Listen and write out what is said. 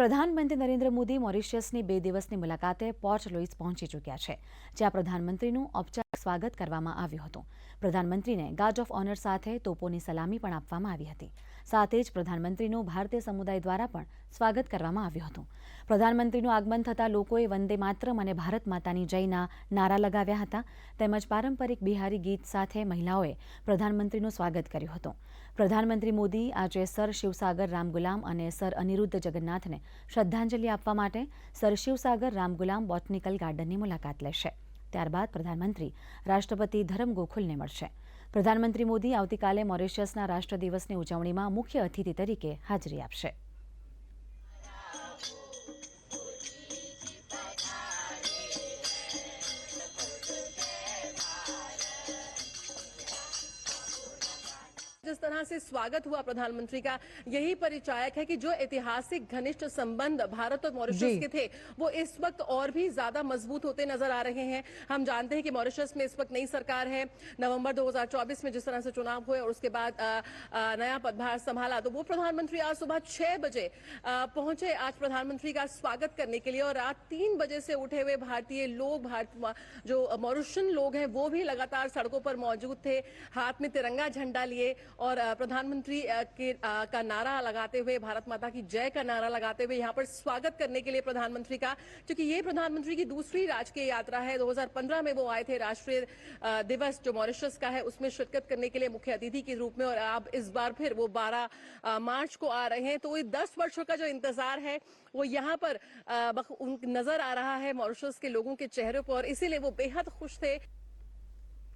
પ્રધાનમંત્રી નરેન્દ્ર મોદી મોરિશિયસની બે દિવસની મુલાકાતે પોર્ટ લુઇસ પહોંચી ચૂક્યા છે, જ્યાં પ્રધાનમંત્રીનું ઔપચારિક સ્વાગત કરવામાં આવ્યું હતું. પ્રધાનમંત્રીને ગાર્ડ ઓફ ઓનર સાથે તોપોની સલામી પણ આપવામાં આવી હતી. સાથે જ પ્રધાનમંત્રીનું ભારતીય સમુદાય દ્વારા પણ સ્વાગત કરવામાં આવ્યું હતું. પ્રધાનમંત્રીનું આગમન થતાં લોકોએ વંદે માતરમ અને ભારત માતાની જયના નારા લગાવ્યા હતા. તેમજ પારંપરિક બિહારી ગીત સાથે મહિલાઓએ પ્રધાનમંત્રીનું સ્વાગત કર્યું હતું. પ્રધાનમંત્રી મોદી આજે સર શિવસાગર રામગુલામ અને સર અનિરુદ્ધ જગન્નાથને શ્રદ્ધાંજલિ આપવા માટે સર શિવસાગર રામગુલામ બોટનિકલ ગાર્ડનની મુલાકાત લેશે. ત્યારબાદ પ્રધાનમંત્રી રાષ્ટ્રપતિ ધરમ ગોખુલને મળશે. પ્રધાનમંત્રી મોદી આવતીકાલે મોરિશિયસના રાષ્ટ્ર દિવસની ઉજવણીમાં મુખ્ય અતિથિ તરીકે હાજરી આપશે. जिस तरह से स्वागत हुआ प्रधानमंत्री का। यही परिचायक है कि जो ऐतिहासिक घनिष्ठ संबंध भारत और मॉरिशस के थे वो इस वक्त और भी ज़्यादा मज़बूत होते नज़र आ रहे हैं। हम जानते हैं कि मॉरिशस में इस वक्त नई सरकार है। नवंबर 2024 में जिस तरह से चुनाव हुए और उसके बाद आ, आ, नया पदभार संभाला तो वो प्रधानमंत्री आज सुबह छह बजे पहुँचे आज प्रधानमंत्री का स्वागत करने के लिए और रात तीन बजे से उठे हुए भारतीय लोग भारत जो मॉरिशन लोग हैं वो भी लगातार सड़कों पर मौजूद थे। हाथ में तिरंगा झंडा लिए और प्रधानमंत्री के का नारा लगाते हुए, भारत माता की जय का नारा लगाते हुए यहाँ पर स्वागत करने के लिए प्रधानमंत्री का, क्योंकि ये प्रधानमंत्री की दूसरी राजकीय यात्रा है। 2015 में वो आए थे राष्ट्रीय दिवस जो मॉरिशस का है, उसमें शिरकत करने के लिए मुख्य अतिथि के रूप में और अब इस बार फिर वो बारह मार्च को आ रहे हैं। तो ये 10 वर्षों का जो इंतज़ार है, वो यहाँ पर नज़र आ रहा है मॉरिशस के लोगों के चेहरे पर इसीलिए वो बेहद खुश थे।